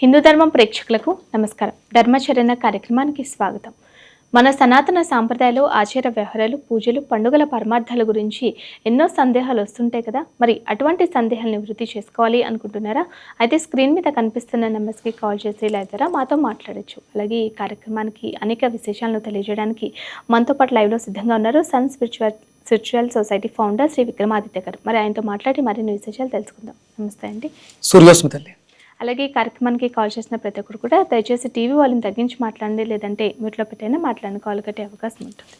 హిందూ ధర్మం ప్రేక్షకులకు నమస్కారం. ధర్మచరణ కార్యక్రమానికి స్వాగతం. మన సనాతన సాంప్రదాయాలు ఆచార వ్యవహారాలు పూజలు పండుగల పరమార్థాల గురించి ఎన్నో సందేహాలు వస్తుంటాయి కదా? మరి అటువంటి సందేహాలను వృద్ధి చేసుకోవాలి అనుకుంటున్నారా? అయితే స్క్రీన్ మీద కనిపిస్తున్న నెంబర్స్కి కాల్ చేసి లేదా మాతో మాట్లాడొచ్చు. అలాగే ఈ కార్యక్రమానికి అనేక విశేషాలను తెలియజేయడానికి మనతో పాటు లైవ్లో సిద్ధంగా ఉన్నారు sun spiritual spiritual society founder Shri Vikramaditya గారు. మరి ఆయనతో మాట్లాడి మరిన్ని విశేషాలు తెలుసుకుందాం. నమస్తే అండి. సూర్యోస్మి తల్లి. అలాగే ఈ కార్యక్రమానికి కాల్ చేసిన ప్రతి ఒక్కరు కూడా దయచేసి టీవీ వాళ్ళని తగ్గించి మాట్లాడండి లేదంటే మ్యూట్లో పెట్టైనా మాట్లాడిన కాల్ కట్టే అవకాశం ఉంటుంది.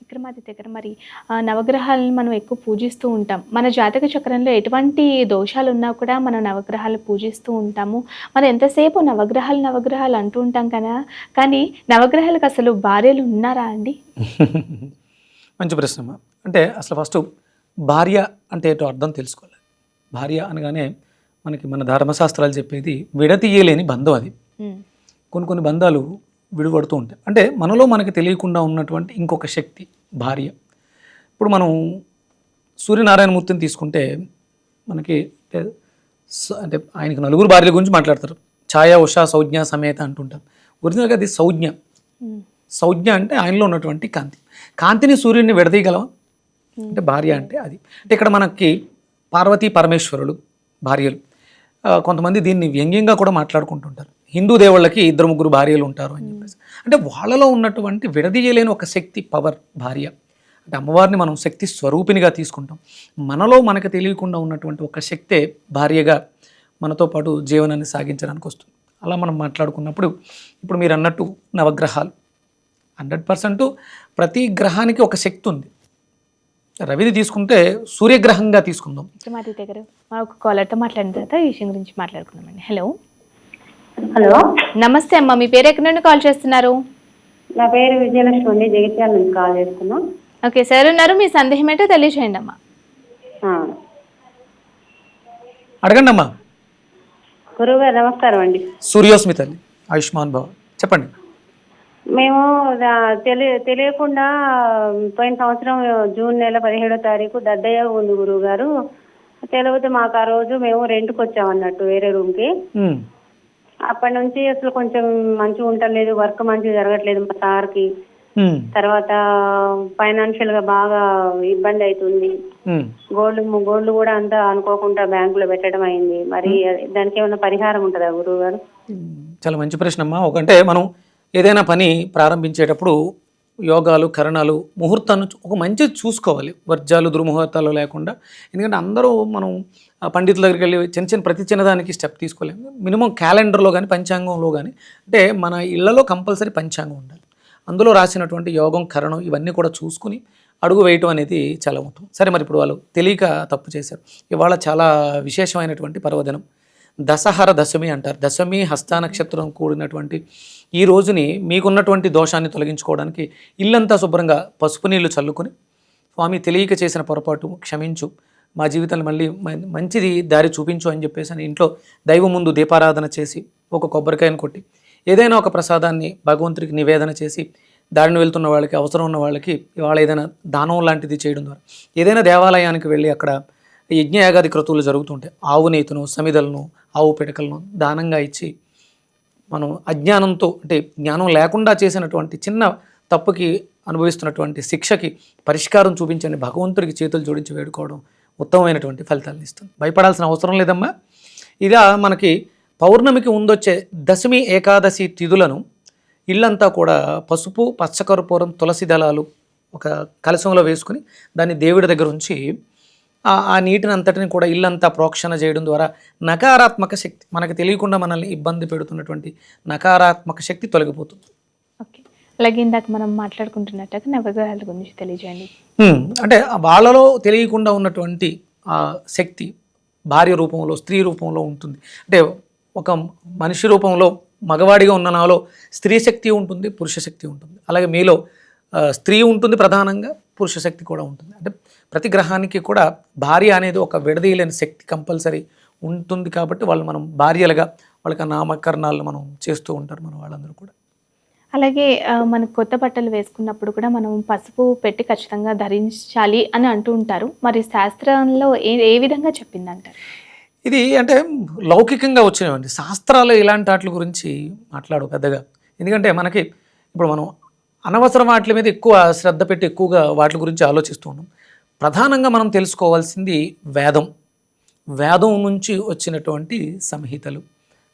విక్రమాదిత్య గారు మరి ఆ, నవగ్రహాలను మనం ఎక్కువ పూజిస్తూ ఉంటాం. మన జాతక చక్రంలో ఎటువంటి దోషాలు ఉన్నా కూడా మనం నవగ్రహాలు పూజిస్తూ ఉంటాము. మనం ఎంతసేపు నవగ్రహాలు నవగ్రహాలు అంటూ ఉంటాం కదా? కానీ నవగ్రహాలకు అసలు భార్యలు ఉన్నారా అండి? మంచి ప్రశ్న అంటే అసలు ఫస్ట్ భార్య అంటే ఏంటో అర్థం తెలుసుకోవాలి. భార్య అనగానే మనకి మన ధర్మశాస్త్రాలు చెప్పేది విడతీయలేని బంధం అది. కొన్ని కొన్ని బంధాలు విడిపడుతూ ఉంటాయి. అంటే మనలో మనకి తెలియకుండా ఉన్నటువంటి ఇంకొక శక్తి భార్య. ఇప్పుడు మనం సూర్యనారాయణమూర్తిని తీసుకుంటే మనకి అంటే ఆయనకి నలుగురు భార్యల గురించి మాట్లాడతారు. ఛాయా ఉషా సౌజ్ఞ సమేత అంటుంటారు. ఒరిజినల్గా అది సౌజ్ఞ. సౌజ్ఞ అంటే ఆయనలో ఉన్నటువంటి కాంతి. కాంతిని సూర్యుడిని విడదీయగలవా? అంటే భార్య అంటే అది. అంటే ఇక్కడ మనకి పార్వతీ పరమేశ్వరులు భార్యలు. కొంతమంది దీన్ని వ్యంగ్యంగా కూడా మాట్లాడుకుంటుంటారు. హిందూ దేవుళ్ళకి ఇద్దరు ముగ్గురు భార్యలు ఉంటారు అని చెప్పేసి. అంటే వాళ్ళలో ఉన్నటువంటి విడదీయలేని ఒక శక్తి పవర్ భార్య. అంటే అమ్మవారిని మనం శక్తి స్వరూపినిగా తీసుకుంటాం. మనలో మనకు తెలియకుండా ఉన్నటువంటి ఒక శక్తే భార్యగా మనతో పాటు జీవనాన్ని సాగించడానికి వస్తుంది. అలా మనం మాట్లాడుకున్నప్పుడు ఇప్పుడు మీరు అన్నట్టు నవగ్రహాలు. హండ్రెడ్ పర్సెంట్ ప్రతి గ్రహానికి ఒక శక్తి ఉంది. రవిది తీసుకుంటే సూర్యగ్రహంగా తీసుకుందాం. విక్రమాదిత్య గారు మనం ఒక కాలర్తో మాట్లాడిన తర్వాత ఈ విషయం గురించి మాట్లాడుకుందామండి. హలో హలో నమస్తే అమ్మ మీ పేరు ఎక్కడి నుండి కాల్ చేస్తున్నారు? నా పేరు విజయలక్ష్మి అండి జగిత్యాల నుంచి కాల్ చేస్తున్నా. ఓకే సార్ ఉన్నారు మీ సందేహం ఏంటో తెలియచేయండి అమ్మా. అడగండి అమ్మా గురువు గారు నమస్కారం అండి. సూర్యోస్మి తల్లి ఆయుష్మాన్ భవ. చెప్పండి. మేము తెలి తెలియకుండా పోయిన సంవత్సరం జూన్ నెల పదిహేడో తారీఖు దద్దయ్య ఉంది గురువు గారు తెలియదు మాకు ఆ రోజు మేము రెంట్కి వచ్చాం అన్నట్టు వేరే రూమ్కి. అప్పటి నుంచి అసలు కొంచెం మంచిగా ఉండలేదు వర్క్ మంచిగా జరగట్లేదు మా సార్కి. తర్వాత ఫైనాన్షియల్గా బాగా ఇబ్బంది అవుతుంది. గోల్డ్ గోల్డ్ కూడా అంతా అనుకోకుండా బ్యాంకులో పెట్టడం అయింది. మరి దానికి ఏమైనా పరిహారం ఉంటుందా గురువు గారు చాలా మంచి ప్రశ్న అమ్మా ఒకంటే మనం ఏదైనా పని ప్రారంభించేటప్పుడు యోగాలు కరణాలు ముహూర్తాన్ని ఒక మంచి చూసుకోవాలి. వర్జాలు దుర్ముహూర్తాలు లేకుండా. ఎందుకంటే అందరూ మనం పండితుల దగ్గరికి వెళ్ళి చిన్న చిన్న ప్రతి చిన్నదానికి స్టెప్ తీసుకోలేము మినిమం క్యాలెండర్లో కానీ పంచాంగంలో కానీ అంటే మన ఇళ్ళలో కంపల్సరీ పంచాంగం ఉండాలి. అందులో రాసినటువంటి యోగం కరణం ఇవన్నీ కూడా చూసుకుని అడుగు వేయటం అనేది చాలా ముఖ్యం సరే మరి ఇప్పుడు వాళ్ళు తెలియక తప్పు చేశారు. ఇవాళ చాలా విశేషమైనటువంటి పర్వదినం. దశహర దశమి అంటారు. దశమి హస్త నక్షత్రం కూడినటువంటి ఈ రోజుని మీకున్నటువంటి దోషాన్ని తొలగించుకోవడానికి ఇల్లంతా శుభ్రంగా పసుపు నీళ్ళు చల్లుకొని స్వామి తెలియక చేసిన పొరపాటు క్షమించు. మా జీవితాన్ని మళ్ళీ మ- మంచిది దారి చూపించు అని చెప్పేసి అని ఇంట్లో దైవం ముందు దీపారాధన చేసి ఒక కొబ్బరికాయను కొట్టి ఏదైనా ఒక ప్రసాదాన్ని భగవంతుడికి నివేదన చేసి దారిని వెళ్తున్న వాళ్ళకి అవసరం ఉన్న వాళ్ళకి ఇవాళ ఏదైనా దానం లాంటిది చేయడం ద్వారా. ఏదైనా దేవాలయానికి వెళ్ళి అక్కడ యజ్ఞయాగాది క్రతువులు జరుగుతుంటాయి. ఆవు నేతను సమిదలను ఆవు పిడకలను దానంగా ఇచ్చి మనం అజ్ఞానంతో అంటే జ్ఞానం లేకుండా చేసినటువంటి చిన్న తప్పుకి అనుభవిస్తున్నటువంటి శిక్షకి పరిష్కారం చూపించండి. భగవంతుడికి చేతులు జోడించి వేడుకోవడం ఉత్తమమైనటువంటి ఫలితాలను ఇస్తుంది. భయపడాల్సిన అవసరం లేదమ్మా. ఇదా మనకి పౌర్ణమికి ముందొచ్చే దశమి ఏకాదశి తిథులను ఇల్లంతా కూడా పసుపు పచ్చకర్పూరం తులసి దళాలు ఒక కలశంలో వేసుకుని దాన్ని దేవుడి దగ్గర ఉంచి ఆ- నీటిని అంతటిని కూడా ఇల్లంతా ప్రోక్షణ చేయడం ద్వారా నకారాత్మక శక్తి మనకు తెలియకుండా మనల్ని ఇబ్బంది పెడుతున్నటువంటి నకారాత్మక శక్తి తొలగిపోతుంది. ఓకే. అలాగే ఇందాక మనం మాట్లాడుకుంటున్నట్టుగా నవగ్రహాల గురించి తెలియజేయండి. అంటే వాళ్ళలో తెలియకుండా ఉన్నటువంటి ఆ శక్తి భార్య రూపంలో స్త్రీ రూపంలో ఉంటుంది. అంటే ఒక మనిషి రూపంలో మగవాడిగా ఉన్న నాలో స్త్రీ శక్తి ఉంటుంది పురుష శక్తి ఉంటుంది. అలాగే మీలో స్త్రీ ఉంటుంది ప్రధానంగా పురుష శక్తి కూడా ఉంటుంది. అంటే ప్రతి గ్రహానికి కూడా భార్య అనేది ఒక విడదీయలేని శక్తి కంపల్సరీ ఉంటుంది కాబట్టి వాళ్ళు మనం భార్యలుగా వాళ్ళకి నామకరణాలు మనం చేస్తూ ఉంటారు మన వాళ్ళందరూ కూడా. అలాగే మనకు కొత్త బట్టలు వేసుకున్నప్పుడు కూడా మనం పసుపు పెట్టి ఖచ్చితంగా ధరించాలి అని అంటూ ఉంటారు. మరి శాస్త్రంలో ఏ ఏ విధంగా చెప్పిందంటారు? ఇది అంటే లౌకికంగా వచ్చినవండి. శాస్త్రాలు ఇలాంటి వాటి గురించి మాట్లాడు పెద్దగా. ఎందుకంటే మనకి ఇప్పుడు మనం అనవసర వాటి మీద ఎక్కువ శ్రద్ధ పెట్టి ఎక్కువగా వాటి గురించి ఆలోచిస్తూ ఉన్నాం. ప్రధానంగా మనం తెలుసుకోవాల్సింది వేదం. వేదం నుంచి వచ్చినటువంటి సంహితలు.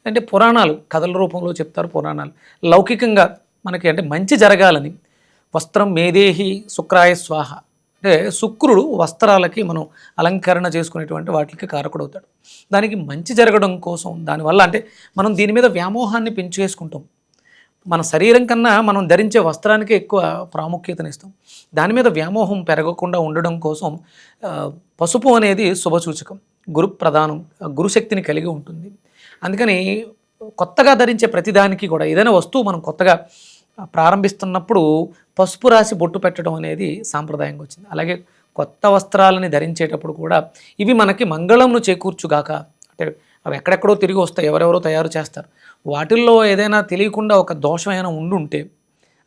అంటే పురాణాలు కథల రూపంలో చెప్తారు పురాణాలు. లౌకికంగా మనకి అంటే మంచి జరగాలని వస్త్రం మేదేహి శుక్రాయ స్వాహ. అంటే శుక్రుడు వస్త్రాలకి మనం అలంకరణ చేసుకునేటువంటి వాటికి కారకుడవుతాడు. దానికి మంచి జరగడం కోసం దానివల్ల అంటే మనం దీని మీద వ్యామోహాన్ని పెంచేసుకుంటాం. మన శరీరం కన్నా మనం ధరించే వస్త్రానికి ఎక్కువ ప్రాముఖ్యతనిస్తాం. దాని మీద వ్యామోహం పెరగకుండా ఉండడం కోసం పసుపు అనేది శుభసూచకం గురు ప్రధానం గురుశక్తిని కలిగి ఉంటుంది. అందుకని కొత్తగా ధరించే ప్రతిదానికి కూడా ఏదైనా వస్తువు మనం కొత్తగా ప్రారంభిస్తున్నప్పుడు పసుపు రాసి బొట్టు పెట్టడం అనేది సాంప్రదాయంగా వచ్చింది. అలాగే కొత్త వస్త్రాలని ధరించేటప్పుడు కూడా ఇవి మనకి మంగళంను చేకూర్చుగాక అంటే అవి ఎక్కడెక్కడో తిరిగి వస్తాయి ఎవరెవరో తయారు చేస్తారు. వాటిల్లో ఏదైనా తెలియకుండా ఒక దోషం ఏమైనా ఉండుంటే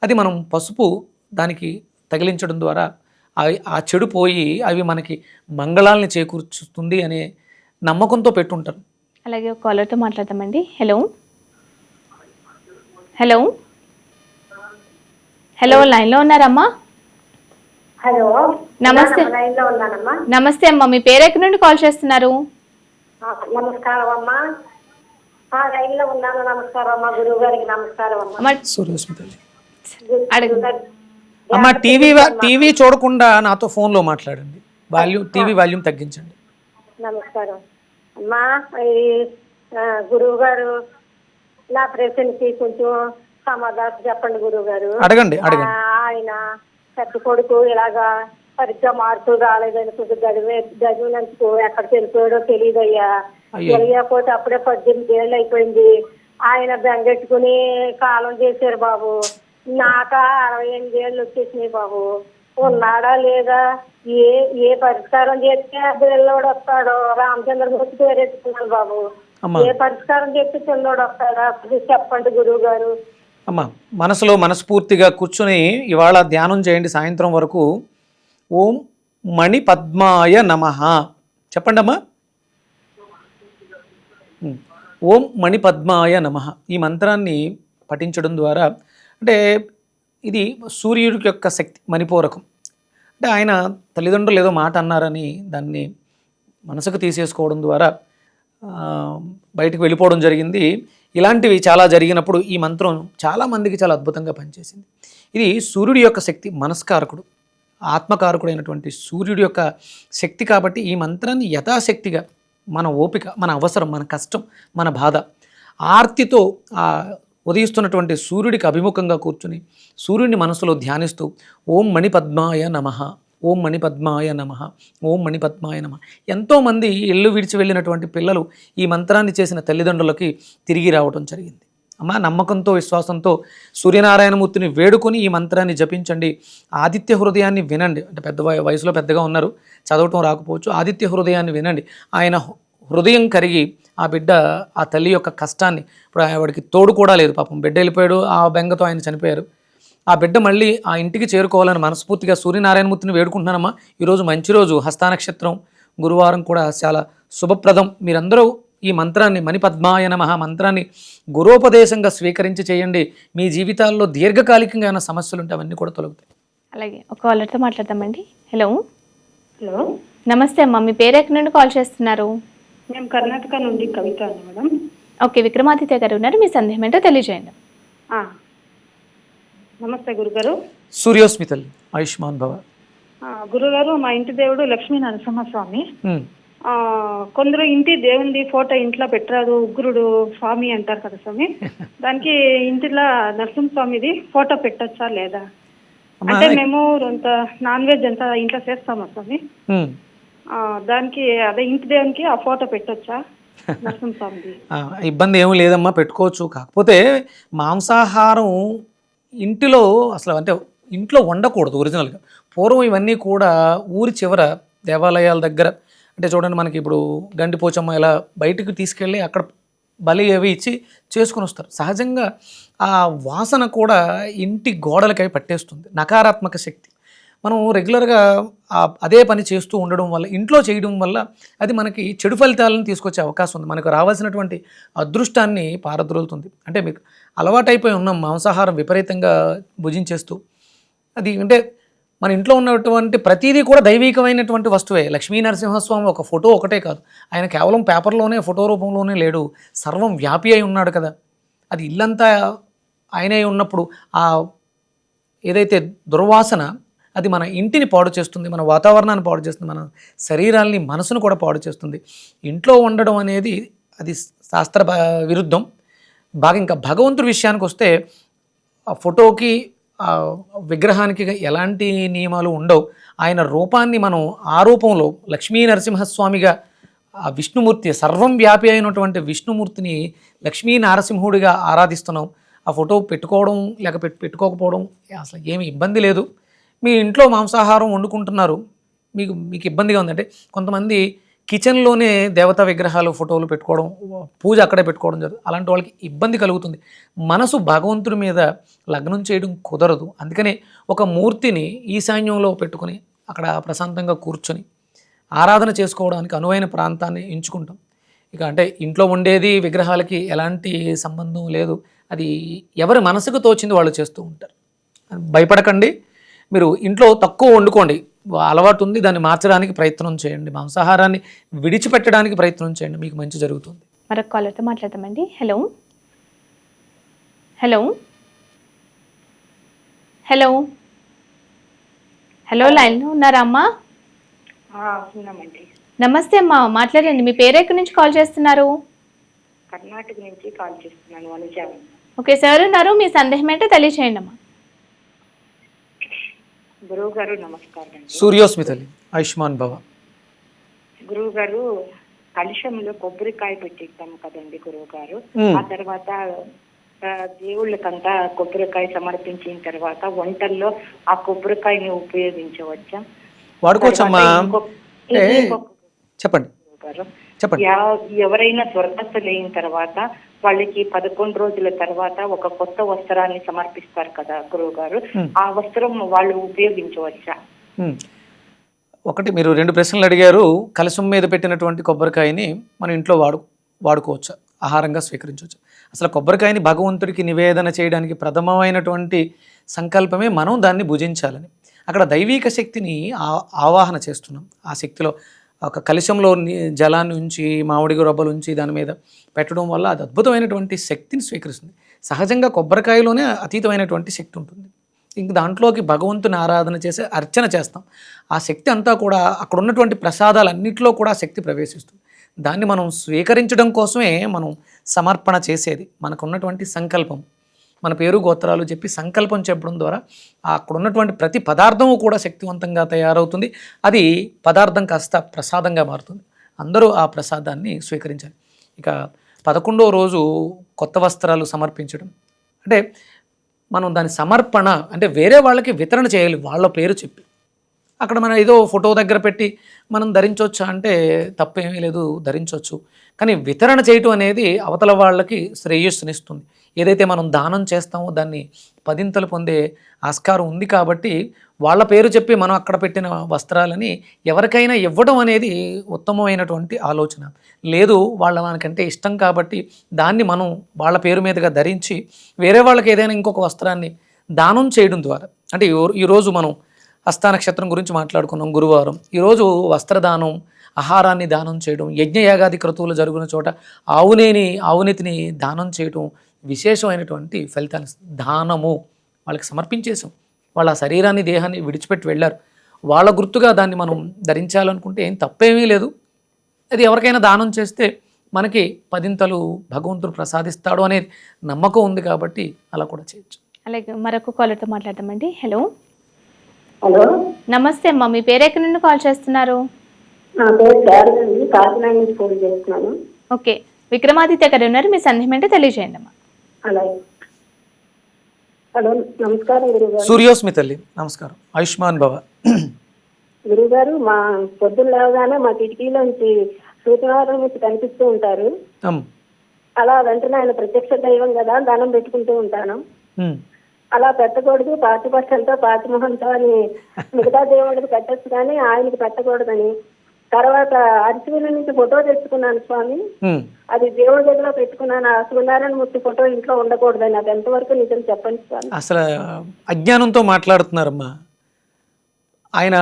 అది మనం పసుపు దానికి తగిలించడం ద్వారా అవి ఆ చెడు పోయి అవి మనకి మంగళాల్ని చేకూర్చుతుంది అనే నమ్మకంతో పెట్టుంటారు. అలాగే ఒక కాలర్తో మాట్లాడదామండి. హలో. హలో. హలో లైన్లో ఉన్నారమ్మా? హలో. నమస్తే. నమస్తే అమ్మా మీ పేరు ఎక్కడి నుండి కాల్ చేస్తున్నారు? నమస్కారం అమ్మా ఆ, లైన్లో ఉన్నాను నమస్కారం అమ్మా గురువు గారికి నమస్కారం. అమ్మా అమ్మ టీవీ వా- టీవీ చూడకుండా నాతో ఫోన్లో మాట్లాడండి. వాల్యూమ్ టీవీ వాల్యూమ్ తగ్గించండి. నమస్కారం. అమ్మా ఈ ఆ, గురువు గారు నా ప్రశ్నకి కొంచెం సమాధానం చెప్పండి గురువు గారు అడగండి. అడగండి ఆయన పెద్ద కొడుకు ఇలాగా సరిగ్గా మార్కులు రాలేదని కొంచెం చదివే చదివినందుకు ఎక్కడ తెలిపోయాడో తెలియదయ్యా అయ్యో. తెలియకపోతే అప్పుడే పద్దెనిమిది ఏళ్ళు అయిపోయింది. ఆయన బెంగెట్టుకుని కాలం చేశారు బాబు. నాక అరవై ఎనిమిది ఏళ్ళు వచ్చేసినాయి బాబు. ఉన్నాడా లేదా? ఏ ఏ పరిష్కారం చేస్తే పిల్లోడు వస్తాడో? రామచంద్రమూర్తి పేరెత్తుకున్నాను బాబు. అమ్మా. ఏ పరిష్కారం చెప్తే పిల్లోడు వస్తాడా? చెప్పండి గురువు గారు. అమ్మ మనసులో మనస్ఫూర్తిగా కూర్చుని ఇవాళ ధ్యానం చేయండి. సాయంత్రం వరకు ఓం మణిపద్మాయ నమ. చెప్పండమ్మా. ఓం మణిపద్మాయ నమ. ఈ మంత్రాన్ని పఠించడం ద్వారా అంటే ఇది సూర్యుడి యొక్క శక్తి మణిపూరకం. అంటే ఆయన తల్లిదండ్రులు ఏదో మాట అన్నారని దాన్ని మనసుకు తీసేసుకోవడం ద్వారా బయటకు వెళ్ళిపోవడం జరిగింది. ఇలాంటివి చాలా జరిగినప్పుడు ఈ మంత్రం చాలామందికి చాలా అద్భుతంగా పనిచేసింది. ఇది సూర్యుడి యొక్క శక్తి మనస్కారకుడు. ఆత్మకారకుడైనటువంటి సూర్యుడి యొక్క శక్తి కాబట్టి ఈ మంత్రాన్ని యథాశక్తిగా మన ఓపిక మన అవసరం మన కష్టం మన బాధ ఆర్తితో ఆ ఉదయిస్తున్నటువంటి సూర్యుడికి అభిముఖంగా కూర్చుని సూర్యుడిని మనసులో ధ్యానిస్తూ ఓం మణిపద్మాయ నమ ఓం మణిపద్మాయ నమ ఓం మణిపద్మాయ నమ. ఎంతోమంది ఇల్లు విడిచి వెళ్ళినటువంటి పిల్లలు ఈ మంత్రాన్ని చేసిన తల్లిదండ్రులకి తిరిగి రావడం జరిగింది. అమ్మ నమ్మకంతో విశ్వాసంతో సూర్యనారాయణమూర్తిని వేడుకొని ఈ మంత్రాన్ని జపించండి. ఆదిత్య హృదయాన్ని వినండి. అంటే పెద్ద వయసులో పెద్దగా ఉన్నారు. చదవటం రాకపోవచ్చు. ఆదిత్య హృదయాన్ని వినండి. ఆయన హృదయం కరిగి ఆ బిడ్డ ఆ తల్లి యొక్క కష్టాన్ని ఇప్పుడు వాడికి తోడు కూడా లేదు పాపం. బిడ్డ వెళ్ళిపోయాడు. ఆ బెంగతో ఆయన చనిపోయారు. ఆ బిడ్డ మళ్ళీ ఆ ఇంటికి చేరుకోవాలని మనస్ఫూర్తిగా సూర్యనారాయణమూర్తిని వేడుకుంటున్నానమ్మా. ఈరోజు మంచి రోజు. హస్త నక్షత్రం గురువారం కూడా చాలా శుభప్రదం. మీరందరూ ఈ మంత్రాన్ని మణిపద్మాయ నమః మంత్రాన్ని గురోపదేశంగా స్వీకరించి చేయండి. మీ జీవితాల్లో దీర్ఘకాలికంగా ఏమైనా సమస్యలు ఉంటే అవన్నీ కూడా తొలగుతాయి. అలాగే ఒక కాలర్తో మాట్లాడదామండి. హలో. హలో. నమస్తే అమ్మా మీ పేరు ఎక్కడి నుండి కాల్ చేస్తున్నారు? మేము కర్ణాటక నుండి కవిత మేడం. ఓకే విక్రమాదిత్య గారు ఉన్నారు. మీ సందేహం ఏంటో తెలియజేయండి. ఆ. నమస్తే గురుగారు. సూర్యోస్మితల్ ఆయుష్మాన్ భవ. గురుగారు మా ఇంటి దేవుడు లక్ష్మీ నరసింహస్వామి. కొందరు ఇంటి దేవుంది ఫోటో ఇంట్లో పెట్టరాదు ఉగ్రుడు స్వామి అంటారు కదా స్వామి. దానికి ఇంటిలో నరసింహస్వామిది ఫోటో పెట్టొచ్చా లేదా? అంటే మేము కొంత నాన్ వెజ్ అంతా ఇంట్లో చేస్తామా స్వామి? దానికి అదే ఇంటి దేవునికి ఆ ఫోటో పెట్టొచ్చా ఇబ్బంది ఏమీ లేదమ్మా పెట్టుకోవచ్చు. కాకపోతే మాంసాహారం ఇంటిలో అసలు అంటే ఇంట్లో వండకూడదు ఒరిజినల్గా పూర్వం ఇవన్నీ కూడా ఊరి చివర దేవాలయాల దగ్గర అంటే చూడండి మనకి ఇప్పుడు గండిపోచమ్మ ఇలా బయటకు తీసుకెళ్ళి అక్కడ బలి అవి ఇచ్చి చేసుకుని వస్తారు. సహజంగా ఆ వాసన కూడా ఇంటి గోడలకై పట్టేస్తుంది. నకారాత్మక శక్తి. మనం రెగ్యులర్గా అదే పని చేస్తూ ఉండడం వల్ల ఇంట్లో చేయడం వల్ల అది మనకి చెడు ఫలితాలను తీసుకొచ్చే అవకాశం ఉంది. మనకు రావాల్సినటువంటి అదృష్టాన్ని పారద్రోలుతుంది. అంటే మీకు అలవాటైపోయి ఉన్నాం మాంసాహారం విపరీతంగా భుజించేస్తూ అది అంటే మన ఇంట్లో ఉన్నటువంటి ప్రతిదీ కూడా దైవికమైనటువంటి వస్తువే. లక్ష్మీ నరసింహస్వామి ఒక ఫోటో ఒకటే కాదు. ఆయన కేవలం పేపర్లోనే ఫోటో రూపంలోనే లేడు. సర్వం వ్యాపి అయి ఉన్నాడు కదా. అది ఇల్లంతా ఆయనే ఉన్నప్పుడు ఆ ఏదైతే దుర్వాసన అది మన ఇంటిని పాడు చేస్తుంది మన వాతావరణాన్ని పాడు చేస్తుంది మన శరీరాల్ని మనసును కూడా పాడు చేస్తుంది. ఇంట్లో ఉండడం అనేది అది శాస్త్ర విరుద్ధం. బాగా ఇంకా భగవంతుడి విషయానికి వస్తే ఆ ఫోటోకి విగ్రహానికి ఎలాంటి నియమాలు ఉండవు. ఆయన రూపాన్ని మనం ఆ రూపంలో లక్ష్మీ నరసింహస్వామిగా ఆ విష్ణుమూర్తి సర్వం వ్యాపి అయినటువంటి విష్ణుమూర్తిని లక్ష్మీ నారసింహుడిగా ఆరాధిస్తున్నాం. ఆ ఫోటో పెట్టుకోవడం లేక పెట్టుకోకపోవడం అసలు ఏమి ఇబ్బంది లేదు. మీ ఇంట్లో మాంసాహారం వండుకుంటున్నారు. మీకు మీకు ఇబ్బందిగా ఉందంటే కొంతమంది కిచెన్లోనే దేవతా విగ్రహాలు ఫోటోలు పెట్టుకోవడం పూజ అక్కడే పెట్టుకోవడం జరుగుతుంది అలాంటి వాళ్ళకి ఇబ్బంది కలుగుతుంది. మనసు భగవంతుడి మీద లగ్నం చేయడం కుదరదు. అందుకనే ఒక మూర్తిని ఈశాన్యంలో పెట్టుకొని అక్కడ ప్రశాంతంగా కూర్చొని ఆరాధన చేసుకోవడానికి అనువైన ప్రాంతాన్ని ఎంచుకుంటాం. ఇక అంటే ఇంట్లో ఉండేది విగ్రహాలకి ఎలాంటి సంబంధం లేదు. అది ఎవరి మనసుకు తోచింది వాళ్ళు చేస్తూ ఉంటారు. భయపడకండి. మీరు ఇంట్లో తక్కువ వండుకోండి. అలవాటు ఉంది దాన్ని మార్చడానికి ప్రయత్నం చేయండి. మాంసాహారాన్ని విడిచిపెట్టడానికి ప్రయత్నం చేయండి. మీకు మంచి జరుగుతుంది. మరొక కాలర్తో మాట్లాడతామండి. హలో. హలో. హలో. హలో లైన్లో ఉన్నారా అమ్మా? ఉన్నామండి. నమస్తే అమ్మా మాట్లాడండి. మీ పేరు ఎక్కడి నుంచి కాల్ చేస్తున్నారు? కర్ణాటక నుంచి కాల్ చేస్తున్నాను ఓకే సార్ ఉన్నారు. మీ సందేహం ఏంటో తెలియచేయండి అమ్మా. గురువు గారు నమస్కారం అండి. సూర్యోస్మితలి ఆయుష్మాన్ భవ. గురువు గారు కలుషంలో కొబ్బరికాయ పెట్టిస్తాము కదండి గురువు గారు. ఆ తర్వాత దేవుళ్ళకంతా కొబ్బరికాయ సమర్పించిన తర్వాత వంటల్లో ఆ కొబ్బరికాయని ఉపయోగించవచ్చా? వాడుకోవచ్చమ్మా. చెప్పండి. గారు చెప్పండి. ఎవరైనా స్వర్గస్థులైన తర్వాత వాళ్ళకి పదకొండు రోజుల తర్వాత ఒక కొత్త వస్త్రాన్ని సమర్పిస్తారు కదా గురువు గారు. ఆ వస్త్రం వాళ్ళు ఉపయోగించవచ్చా. ఒకటి మీరు రెండు ప్రశ్నలు అడిగారు కలశం మీద పెట్టినటువంటి కొబ్బరికాయని మన ఇంట్లో వాడు వాడుకోవచ్చు? ఆహారంగా స్వీకరించవచ్చు. అసలు కొబ్బరికాయని భగవంతుడికి నివేదన చేయడానికి ప్రథమమైనటువంటి సంకల్పమే మనం దాన్ని భుజించాలని. అక్కడ దైవిక శక్తిని ఆ- ఆవాహన చేస్తున్నాం. ఆ శక్తిలో ఒక కలశంలో జలాన్ని ఉంచి మామిడి రబ్బలు ఉంచి దాని మీద పెట్టడం వల్ల అది అద్భుతమైనటువంటి శక్తిని స్వీకరిస్తుంది. సహజంగా కొబ్బరికాయలోనే అతీతమైనటువంటి శక్తి ఉంటుంది. ఇంక దాంట్లోకి భగవంతుని ఆరాధన చేసి అర్చన చేస్తాం. ఆ శక్తి అంతా కూడా అక్కడ ఉన్నటువంటి ప్రసాదాలన్నింటిలో కూడా శక్తి ప్రవేశిస్తుంది. దాన్ని మనం స్వీకరించడం కోసమే మనం సమర్పణ చేసేది. మనకున్నటువంటి సంకల్పం. మన పేరు గోత్రాలు చెప్పి సంకల్పం చెప్పడం ద్వారా అక్కడ ఉన్నటువంటి ప్రతి పదార్థము కూడా శక్తివంతంగా తయారవుతుంది. అది పదార్థం కాస్త ప్రసాదంగా మారుతుంది. అందరూ ఆ ప్రసాదాన్ని స్వీకరించాలి. ఇక పదకొండవ రోజు కొత్త వస్త్రాలు సమర్పించడం. అంటే మనం దాని సమర్పణ అంటే వేరే వాళ్ళకి వితరణ చేయాలి వాళ్ళ పేరు చెప్పి. అక్కడ మనం ఏదో ఫోటో దగ్గర పెట్టి మనం ధరించవచ్చా అంటే తప్పేమీ లేదు ధరించవచ్చు కానీ వితరణ చేయటం అనేది అవతల వాళ్ళకి శ్రేయస్సునిస్తుంది. ఏదైతే మనం దానం చేస్తామో దాన్ని పదింతలు పొందే ఆస్కారం ఉంది కాబట్టి వాళ్ళ పేరు చెప్పి మనం అక్కడ పెట్టిన వస్త్రాలని ఎవరికైనా ఇవ్వడం అనేది ఉత్తమమైనటువంటి ఆలోచన. లేదు వాళ్ళ మనకంటే ఇష్టం కాబట్టి దాన్ని మనం వాళ్ళ పేరు మీదుగా ధరించి వేరే వాళ్ళకి ఏదైనా ఇంకొక వస్త్రాన్ని దానం చేయడం ద్వారా. అంటే ఈరోజు మనం హస్తానక్షత్రం గురించి మాట్లాడుకున్నాం గురువారం. ఈరోజు వస్త్రదానం ఆహారాన్ని దానం చేయడం యజ్ఞయాగాది క్రతువులు జరుగున చోట ఆవునేని ఆవునెతిని దానం చేయడం విశేషమైనటువంటి ఫలితాలు. దానము వాళ్ళకి సమర్పించేసాం వాళ్ళ శరీరాన్ని దేహాన్ని విడిచిపెట్టి వెళ్ళారు. వాళ్ళ గుర్తుగా దాన్ని మనం ధరించాలనుకుంటే ఏం తప్పేమీ లేదు. అది ఎవరికైనా దానం చేస్తే మనకి పదింతలు భగవంతుడు ప్రసాదిస్తాడు అనేది నమ్మకం ఉంది కాబట్టి అలా కూడా చేయొచ్చు. అలాగే మరొక కాలర్తో మాట్లాడతామండి హలో. హలో. నమస్తే అమ్మా మీ పేరు ఎక్కడి నుండి కాల్ చేస్తున్నారు? నా పేరు శారద అండి. కాకినాడ నుంచి ఫోన్ చేస్తున్నాను. ఓకే. విక్రమాదిత్య గారు ఉన్నారు. మీ సందేహం ఏంటో తెలియజేయండి అమ్మా. అలాగే హలో నమస్కారం గురుగారు. సూర్యోస్మి తల్లి నమస్కారం. ఆయుష్మాన్ భవ. గురుగారు మా పొద్దున్న లేవగానే మా కిటికీలోంచి సూర్యనారాయణ నుంచి కనిపిస్తూ ఉంటారు. అలా వెంటనే ఆయన ప్రత్యక్ష దైవం కదా దండం పెట్టుకుంటూ ఉంటాను. అలా పెట్టకూడదు పాతిపక్షంతో పాతిమొహంతో అని మిగతా దేవుడికి పెట్టచ్చు కానీ ఆయనకి పెట్టకూడదని తర్వాత అరసివిల నుంచి ఫోటో తెచ్చుకున్నాను స్వామి. అది దేవుడి దగ్గర పెట్టుకున్నాను. ఆ సూర్యనారాయణ మూర్తి ఫోటో ఇంట్లో ఉండకూడదని. అది ఎంతవరకు నిజం చెప్పండి స్వామి. అసలు అజ్ఞానంతో మాట్లాడుతున్నారమ్మా. ఆయన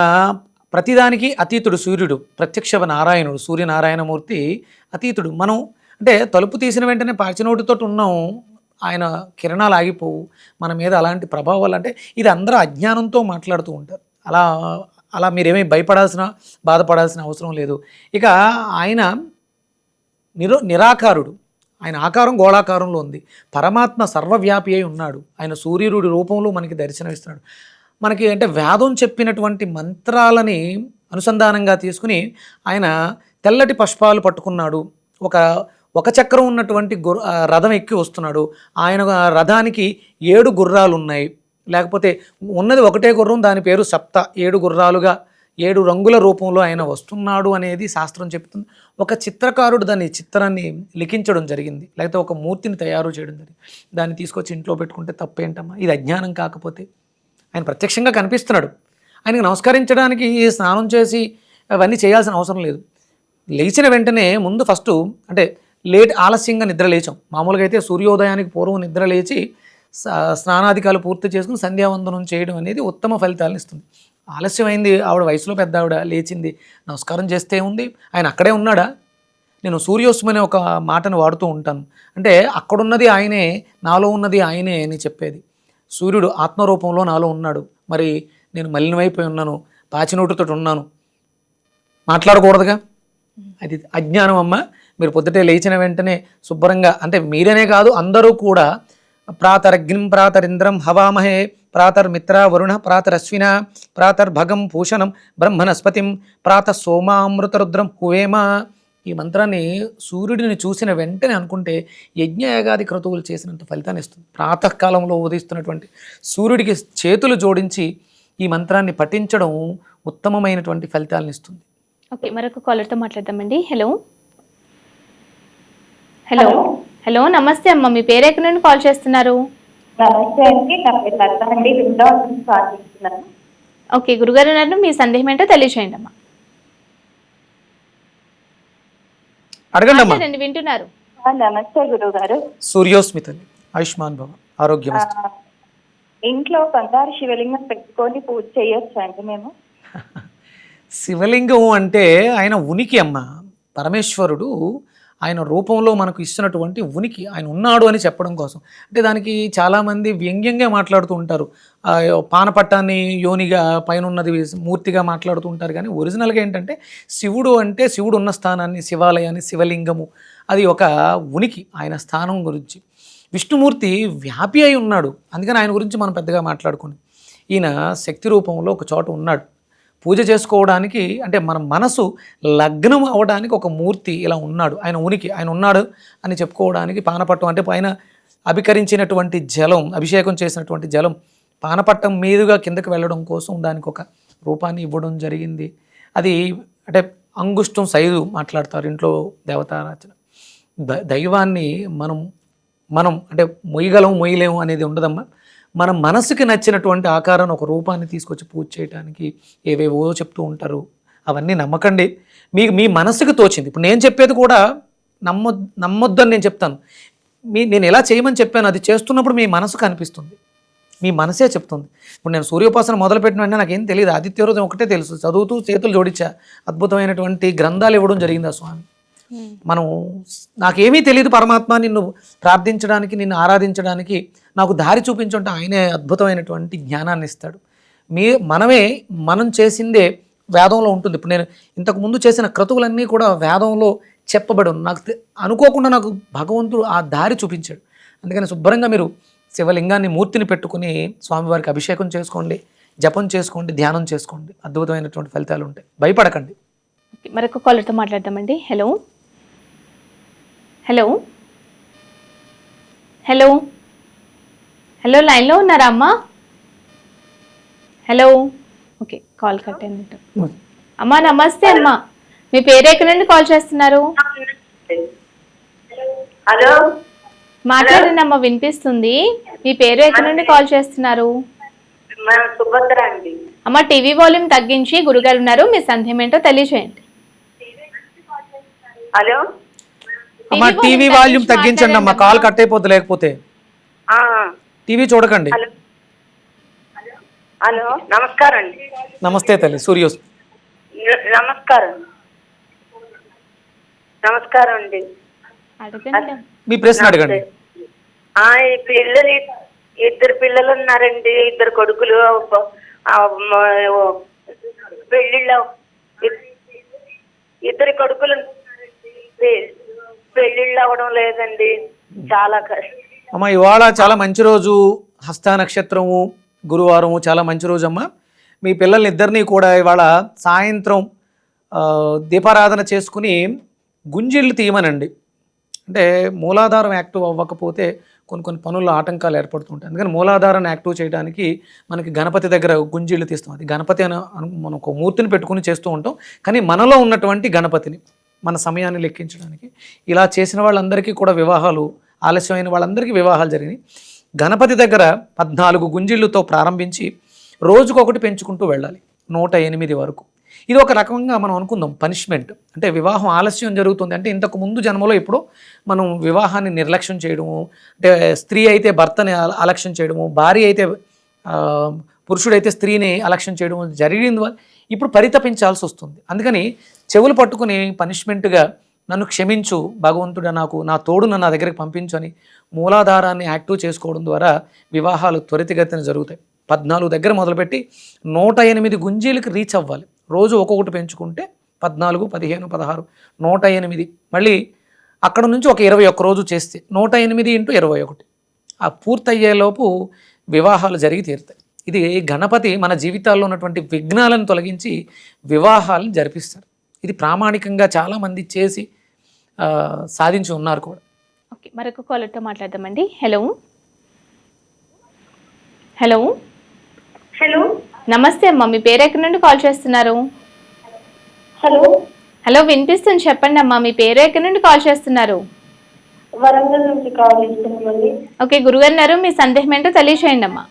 ప్రతిదానికి అతీతుడు సూర్యుడు ప్రత్యక్ష నారాయణుడు సూర్యనారాయణమూర్తి అతీతుడు. మనం అంటే తలుపు తీసిన వెంటనే పాచినోటితో ఉన్నాం. ఆయన కిరణాలు ఆగిపోవు. మన మీద అలాంటి ప్రభావాలు అంటే ఇది అందరూ అజ్ఞానంతో మాట్లాడుతూ ఉంటారు. అలా అలా మీరేమీ భయపడాల్సిన బాధపడాల్సిన అవసరం లేదు. ఇక ఆయన నిరో నిరాకారుడు. ఆయన ఆకారం గోళాకారంలో ఉంది. పరమాత్మ సర్వవ్యాపి అయి ఉన్నాడు. ఆయన సూర్యుడి రూపంలో మనకి దర్శనమిస్తున్నాడు. మనకి అంటే వేదం చెప్పినటువంటి మంత్రాలని అనుసంధానంగా తీసుకుని ఆయన తెల్లటి పుష్పాలు పట్టుకున్నాడు. ఒక ఒక చక్రం ఉన్నటువంటి గుర్ర రథం ఎక్కి వస్తున్నాడు. ఆయన రథానికి ఏడు గుర్రాలు ఉన్నాయి. లేకపోతే ఉన్నది ఒకటే గుర్రం దాని పేరు సప్త. ఏడు గుర్రాలుగా ఏడు రంగుల రూపంలో ఆయన వస్తున్నాడు అనేది శాస్త్రం చెప్తుంది ఒక చిత్రకారుడు దాని చిత్రాన్ని లిఖించడం జరిగింది. లేకపోతే ఒక మూర్తిని తయారు చేయడం జరిగింది. దాన్ని తీసుకొచ్చి ఇంట్లో పెట్టుకుంటే తప్పేంటమ్మా? ఇది అజ్ఞానం కాకపోతే. ఆయన ప్రత్యక్షంగా కనిపిస్తున్నాడు. ఆయనకు నమస్కరించడానికి స్నానం చేసి అవన్నీ చేయాల్సిన అవసరం లేదు. లేచిన వెంటనే ముందు ఫస్ట్ అంటే లేట్ ఆలస్యంగా నిద్ర లేచాం. మామూలుగా అయితే సూర్యోదయానికి పూర్వం నిద్ర లేచి స్నానాధికాలు పూర్తి చేసుకుని సంధ్యావందనం చేయడం అనేది ఉత్తమ ఫలితాలను ఇస్తుంది. ఆలస్యమైంది. ఆవిడ వయసులో పెద్ద ఆవిడ లేచింది. నమస్కారం చేస్తే ఉంది. ఆయన అక్కడే ఉన్నాడా? నేను సూర్యోస్మ అనే ఒక మాటను వాడుతూ ఉంటాను. అంటే అక్కడున్నది ఆయనే నాలో ఉన్నది ఆయనే అని చెప్పేది. సూర్యుడు ఆత్మరూపంలో నాలో ఉన్నాడు. మరి నేను మలినమైపోయి ఉన్నాను. పాచినోటుతో ఉన్నాను. మాట్లాడకూడదుగా? అది అజ్ఞానం అమ్మ మీరు పొద్దుటే లేచిన వెంటనే శుభ్రంగా అంటే మీరనే కాదు అందరూ కూడా ప్రాతరగ్నిం ప్రాతరింద్రం హవామహే ప్రాతర్మిత్ర వరుణ ప్రాతరశ్విన ప్రాతర్భగం పూషణం బ్రహ్మనస్పతిం ప్రాత సోమామృతరుద్రం హువేమ ఈ మంత్రాన్ని సూర్యుడిని చూసిన వెంటనే అనుకుంటే యజ్ఞయాగాది క్రతువులు చేసినంత ఫలితాన్ని ఇస్తుంది. ప్రాతకాలంలో ఉదయిస్తున్నటువంటి సూర్యుడికి చేతులు జోడించి ఈ మంత్రాన్ని పఠించడం ఉత్తమమైనటువంటి ఫలితాలను ఇస్తుంది. ఓకే మరొక కాలర్తో మాట్లాడదామండి. హలో. హలో. హలో నమస్తే అమ్మ. మీ పేరు ఎక్కడి నుండి కాల్ చేస్తున్నారు? నమస్తే అండి. నా పేరు లత అండి. వృందావనం నుంచి కాల్ చేస్తున్నాను. ఓకే గురుగారు ఉన్నారు మీ సందేహం ఏంటో తెలియచేయండి అమ్మా. అడగండి అమ్మా. మాట్లాడండి వింటున్నారు. ఆ, నమస్తే గురువు గారు సూర్యోస్మితని ఆయుష్మాన్ భవ ఆరోగ్యమస్తు ఇంట్లో బంగారు శివలింగం పెట్టుకొని పూజ చేయొచ్చా అండి మేము? శివలింగం అంటే ఆయన ఉనికి అమ్మ. పరమేశ్వరుడు ఆయన రూపంలో మనకు ఇస్తున్నటువంటి ఉనికి ఆయన ఉన్నాడు అని చెప్పడం కోసం. అంటే దానికి చాలామంది వ్యంగ్యంగా మాట్లాడుతూ ఉంటారు. పానపట్టాన్ని యోనిగా పైన ఉన్నది మూర్తిగా మాట్లాడుతూ ఉంటారు. కానీ ఒరిజినల్గా ఏంటంటే శివుడు అంటే శివుడు ఉన్న స్థానాన్ని శివాలయాన్ని శివలింగము. అది ఒక ఉనికి ఆయన స్థానం గురించి. విష్ణుమూర్తి వ్యాపి అయి ఉన్నాడు. అందుకని ఆయన గురించి మనం పెద్దగా మాట్లాడుకుని ఈయన శక్తి రూపంలో ఒక చోట ఉన్నాడు. పూజ చేసుకోవడానికి అంటే మన మనసు లగ్నం అవ్వడానికి ఒక మూర్తి ఇలా ఉన్నాడు. ఆయన ఉనికి ఆయన ఉన్నాడు అని చెప్పుకోవడానికి పానపట్టం అంటే పైన అభికరించినటువంటి జలం అభిషేకం చేసినటువంటి జలం పానపట్టం మీదుగా కిందకి వెళ్ళడం కోసం దానికి ఒక రూపాన్ని ఇవ్వడం జరిగింది. అది అంటే అంగుష్టం సైజు మాట్లాడతారు ఇంట్లో దేవతారాచన ద దైవాన్ని మనం మనం అంటే మొయ్యగలం మొయ్యలేము అనేది ఉండదమ్మా. మన మనసుకి నచ్చినటువంటి ఆకారాన్ని ఒక రూపాన్ని తీసుకొచ్చి పూజ చేయడానికి ఏవేవో చెప్తూ ఉంటారు. అవన్నీ నమ్మకండి. మీకు మీ మనసుకు తోచింది. ఇప్పుడు నేను చెప్పేది కూడా నమ్మొ నమ్మొద్దని నేను చెప్తాను. మీ నేను ఎలా చేయమని చెప్పాను అది చేస్తున్నప్పుడు మీ మనసుకు అనిపిస్తుంది. మీ మనసే చెప్తుంది. ఇప్పుడు నేను సూర్యోపాసన మొదలుపెట్టిన వెంటనే నాకేం తెలియదు ఆదిత్యోదయం ఒకటే తెలుసు. చదువుతూ చేతులు జోడించా. అద్భుతమైనటువంటి గ్రంథాలు ఇవ్వడం జరిగింది ఆ స్వామి మనం నాకేమీ తెలియదు పరమాత్మ నిన్ను ప్రార్థించడానికి నిన్ను ఆరాధించడానికి. నాకు దారి చూపించుంటే ఆయనే అద్భుతమైనటువంటి జ్ఞానాన్ని ఇస్తాడు మీ మనమే మనం చేసిందే వేదంలో ఉంటుంది. ఇప్పుడు నేను ఇంతకు ముందు చేసిన క్రతువులన్నీ కూడా వేదంలో చెప్పబడి నాకు అనుకోకుండా నాకు భగవంతుడు ఆ దారి చూపించాడు. అందుకని శుభ్రంగా మీరు శివలింగాన్ని మూర్తిని పెట్టుకుని స్వామివారికి అభిషేకం చేసుకోండి జపం చేసుకోండి ధ్యానం చేసుకోండి. అద్భుతమైనటువంటి ఫలితాలు ఉంటాయి. భయపడకండి. మరొక కాలర్తో మాట్లాడదామండి. హలో? హలో? హలో? హలో లైన్లో ఉన్నారా అమ్మా? హలో. ఓకే కాల్ కట్ అయినట్టు అమ్మా నమస్తే అమ్మా. మీ పేరు ఎక్కడి నుండి కాల్ చేస్తున్నారు? హలో. మాట్లాడండి అమ్మ వినిపిస్తుంది. మీ పేరు ఎక్కడి నుండి కాల్ చేస్తున్నారు? మన సుభద్ర అండి. అమ్మ టీవీ వాల్యూమ్ తగ్గించి గురుగారు ఉన్నారు. మీ సందేహం ఏంటో తెలియజేయండి హలో. అమ్మ టీవీ వాల్యూమ్ తగ్గించి తగ్గించండి అమ్మ. కాల్ కట్ అయిపోద్ది లేకపోతే. టీవీ చూడకండి. హలో. హలో. నమస్కారం. అండి నమస్తే తల్లి సూర్యోస్ నమస్కారం. నమస్కారం అండి. అడగండి. మీ ప్రశ్న అడగండి. ఆ, ఈ పిల్లలు ఇద్దరు పిల్లలు ఉన్నారండి. ఇద్దరు కొడుకులు పెళ్ళిళ్ళు ఇద్దరు కొడుకులు పెళ్ళిళ్ళు అవ్వడం లేదండి. చాలా కష్టం అమ్మ ఇవాళ చాలా మంచి రోజు. హస్త నక్షత్రము గురువారము చాలా మంచి రోజు అమ్మ మీ పిల్లల్ని ఇద్దరిని కూడా ఇవాళ సాయంత్రం దీపారాధన చేసుకుని గుంజిళ్ళు తీయమనండి. అంటే మూలాధారం యాక్టివ్ అవ్వకపోతే కొన్ని కొన్ని పనుల్లో ఆటంకాలు ఏర్పడుతుంటాయి. అందుకని మూలాధారం యాక్టివ్ చేయడానికి మనకి గణపతి దగ్గర గుంజీళ్ళు తీస్తాం. అది గణపతి అని మనం ఒక మూర్తిని పెట్టుకుని చేస్తూ ఉంటాం. కానీ మనలో ఉన్నటువంటి గణపతిని మన సమయాన్ని లెక్కించడానికి ఇలా చేసిన వాళ్ళందరికీ కూడా వివాహాలు ఆలస్యమైన వాళ్ళందరికీ వివాహాలు జరిగినాయి. గణపతి దగ్గర పద్నాలుగు గుంజిళ్ళుతో ప్రారంభించి రోజుకొకటి పెంచుకుంటూ వెళ్ళాలి నూట ఎనిమిది వరకు. ఇది ఒక రకంగా మనం అనుకుందాం పనిష్మెంట్. అంటే వివాహం ఆలస్యం జరుగుతుంది అంటే ఇంతకు ముందు జన్మలో ఇప్పుడు మనం వివాహాన్ని నిర్లక్ష్యం చేయడము అంటే స్త్రీ అయితే భర్తని అలక్ష్యం చేయడము భార్య అయితే పురుషుడైతే స్త్రీని అలక్ష్యం చేయడం జరిగింది. వల్ల ఇప్పుడు పరితపించాల్సి వస్తుంది. అందుకని చెవులు పట్టుకుని పనిష్మెంట్గా నన్ను క్షమించు భగవంతుడు నాకు నా తోడును నా దగ్గరికి పంపించు అని మూలాధారాన్ని యాక్టివ్ చేసుకోవడం ద్వారా వివాహాలు త్వరితగతిన జరుగుతాయి. పద్నాలుగు దగ్గర మొదలుపెట్టి నూట ఎనిమిది గుంజీలకు రీచ్ అవ్వాలి. రోజు ఒక్కొక్కటి పెంచుకుంటే పద్నాలుగు పదిహేను పదహారు నూట ఎనిమిది. మళ్ళీ అక్కడ నుంచి ఒక ఇరవై ఒక్క రోజు చేస్తే నూట ఎనిమిది ఇంటూ ఇరవై ఒకటి. ఆ పూర్తయ్యేలోపు వివాహాలు జరిగి తీరుతాయి. ఇది గణపతి మన జీవితాల్లో ఉన్నటువంటి విఘ్నాలను తొలగించి వివాహాలను జరిపిస్తారు ఇది ప్రామాణికంగా చాలామంది చేసి సాధించి ఉన్నారు కూడా. ఓకే మరొక కాలర్తో మాట్లాడదామండి. హలో. హలో. హలో. నమస్తే అమ్మ మీ పేరు ఎక్కడి నుండి కాల్ చేస్తున్నారు? హలో. హలో వినిపిస్తుంది చెప్పండి అమ్మా మీ పేరు ఎక్కడి నుండి కాల్ చేస్తున్నారు? వరంగల్ నుంచి కాల్ చేస్తున్నామండి. ఓకే గురుగారు గారు మీ సందేహం ఏంటో తెలియచేయండి అమ్మా.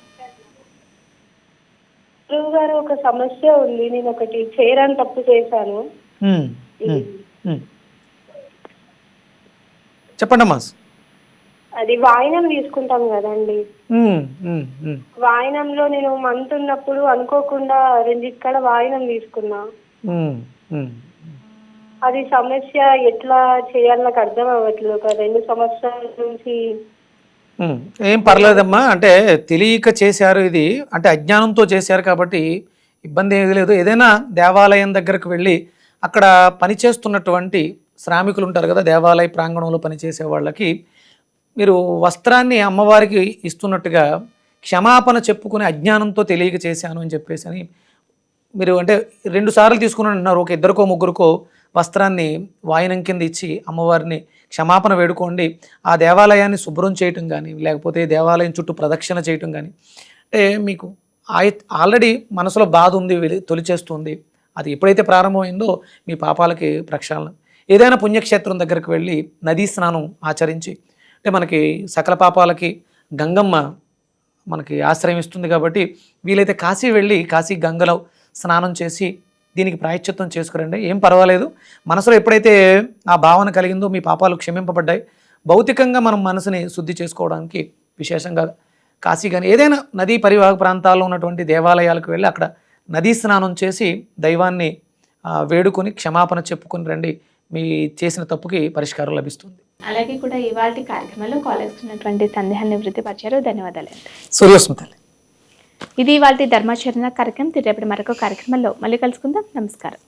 గురువు గారు ఒక సమస్య ఉంది. నేను ఒకటి చేయరాని తప్పు చేశాను. చెప్పండమ్మా అది వాయినం తీసుకుంటాం కదండి. వాయినంలో నేను మంత్ ఉన్నప్పుడు అనుకోకుండా రెండిక్కడ వాయినం తీసుకున్నా. అది సమస్య ఎట్లా చేయాలో నాకు అర్థం అవ్వట్లేదు. ఒక రెండు సంవత్సరాల నుంచి ఏం పర్లేదమ్మా. అంటే తెలియక చేశారు ఇది. అంటే అజ్ఞానంతో చేశారు కాబట్టి ఇబ్బంది ఏమీ లేదు. ఏదైనా దేవాలయం దగ్గరకు వెళ్ళి అక్కడ పనిచేస్తున్నటువంటి శ్రామికులు ఉంటారు కదా దేవాలయ ప్రాంగణంలో పనిచేసే వాళ్ళకి మీరు వస్త్రాన్ని అమ్మవారికి ఇస్తున్నట్టుగా క్షమాపణ చెప్పుకుని అజ్ఞానంతో తెలియక చేశాను అని చెప్పేసి అని మీరు అంటే రెండు సార్లు తీసుకుని అంటున్నారు ఒక ఇద్దరికో ముగ్గురికో వస్త్రాన్ని వాయినం కింద ఇచ్చి అమ్మవారిని క్షమాపణ వేడుకోండి. ఆ దేవాలయాన్ని శుభ్రం చేయటం కానీ లేకపోతే దేవాలయం చుట్టూ ప్రదక్షిణ చేయటం కానీ అంటే మీకు ఆయ ఆల్రెడీ మనసులో బాధ ఉంది తొలిచేస్తుంది. అది ఎప్పుడైతే ప్రారంభమైందో మీ పాపాలకి ప్రక్షాళన. ఏదైనా పుణ్యక్షేత్రం దగ్గరికి వెళ్ళి నదీ స్నానం ఆచరించి అంటే మనకి సకల పాపాలకి గంగమ్మ మనకి ఆశ్రయం ఇస్తుంది కాబట్టి వీలైతే కాశీ వెళ్ళి కాశీ గంగలో స్నానం చేసి దీనికి ప్రాయశ్చిత్తం చేసుకురండి. ఏం పర్వాలేదు. మనసులో ఎప్పుడైతే ఆ భావన కలిగిందో మీ పాపాలు క్షమింపబడ్డాయి. భౌతికంగా మనం మనసుని శుద్ధి చేసుకోవడానికి విశేషంగా కాశీ కానీ ఏదైనా నదీ పరివాహక ప్రాంతాల్లో ఉన్నటువంటి దేవాలయాలకు వెళ్ళి అక్కడ నదీ స్నానం చేసి దైవాన్ని వేడుకొని క్షమాపణ చెప్పుకొని రండి. మీ చేసిన తప్పుకి పరిష్కారం లభిస్తుంది. అలాగే కూడా ఇవాళ కార్యక్రమంలో కాలేజ్ ఉన్నటువంటి సందేహాన్ని నివృత్తి పరిచారు ధన్యవాదాలు సూర్యోస్మితాలు ఇది ఇవాళ ధర్మాచరణ కార్యక్రమం. రేపటి మరొక కార్యక్రమంలో మళ్ళీ కలుసుకుందాం. నమస్కారం.